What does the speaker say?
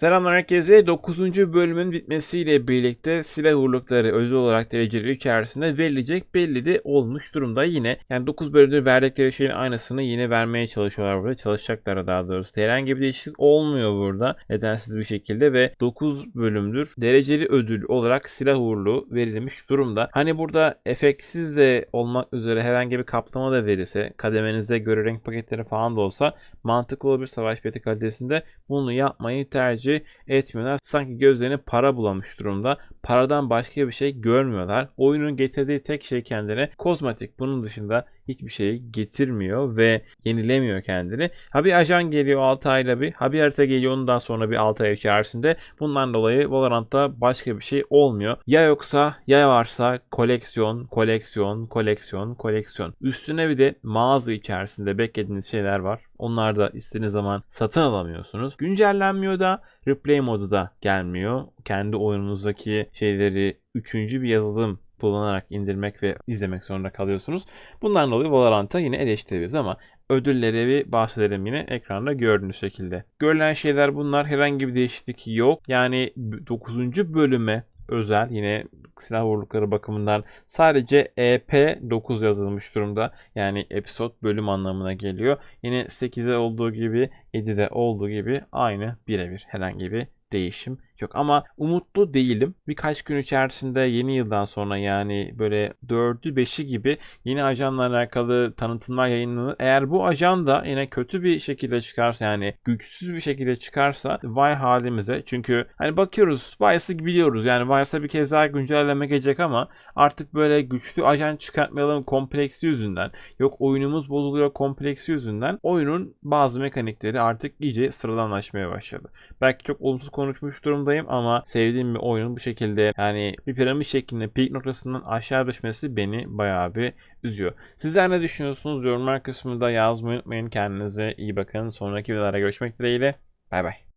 Selamlar herkese. 9. bölümün bitmesiyle birlikte silah uğurlukları özel olarak dereceleri içerisinde verilecek belli de olmuş durumda yine. Yani 9 bölümde verdikleri şeyin aynısını yine vermeye çalışıyorlar burada. Çalışacaklar daha doğrusu. Herhangi bir değişiklik olmuyor burada nedensiz bir şekilde ve 9 bölümdür dereceli ödül olarak silah uğurluğu verilmiş durumda. Hani burada efektsiz de olmak üzere herhangi bir kaplama da verirse kademenize göre renk paketleri falan da olsa mantıklı olabilir savaş fiyatı kalitesinde bunu yapmayı tercih etmiyorlar. Sanki gözlerine para bulamış durumda. Paradan başka bir şey görmüyorlar. Oyunun getirdiği tek şey kendine kozmetik. Bunun dışında hiçbir şey getirmiyor ve yenilemiyor kendini. Ha bir ajan geliyor 6 ayda bir. Ha bir harita geliyor ondan sonra bir 6 ay içerisinde. Bundan dolayı Valorant'ta başka bir şey olmuyor. Ya yoksa ya varsa koleksiyon, koleksiyon, koleksiyon, koleksiyon. Üstüne bir de mağaza içerisinde beklediğiniz şeyler var. Onlar da istediğiniz zaman satın alamıyorsunuz. Güncellenmiyor da replay modu da gelmiyor. Kendi oyununuzdaki şeyleri üçüncü bir yazılım kullanarak indirmek ve izlemek zorunda kalıyorsunuz. Bundan dolayı Valorant'a yine eleştiririz ama ödülleri bir bahsedelim yine ekranda gördüğünüz şekilde. Görülen şeyler bunlar. Herhangi bir değişiklik yok. Yani 9. bölüme özel yine silah vurulukları bakımından sadece EP9 yazılmış durumda. Yani episode bölüm anlamına geliyor. Yine 8'de olduğu gibi 7'de olduğu gibi aynı birebir herhangi bir değişim yok. Ama umutlu değilim. Birkaç gün içerisinde yeni yıldan sonra yani böyle 4'ü 5'i gibi yeni ajanla alakalı tanıtımlar yayınlanır. Eğer bu ajan da yine kötü bir şekilde çıkarsa yani güçsüz bir şekilde çıkarsa vay halimize. Çünkü hani bakıyoruz Vice'ı biliyoruz. Yani Vice'a bir kez daha güncelleme gelecek ama artık böyle güçlü ajan çıkartmayalım kompleksi yüzünden. Yok oyunumuz bozuluyor kompleksi yüzünden. Oyunun bazı mekanikleri artık iyice sıradanlaşmaya başladı. Belki çok olumsuz konuşmuş durumdayım ama sevdiğim bir oyunun bu şekilde yani bir piramit şeklinde peak noktasından aşağı düşmesi beni bayağı bir üzüyor. Sizler ne düşünüyorsunuz? Yorumlar kısmında yazmayı unutmayın. Kendinize iyi bakın. Sonraki videolarda görüşmek dileğiyle. Bay bay.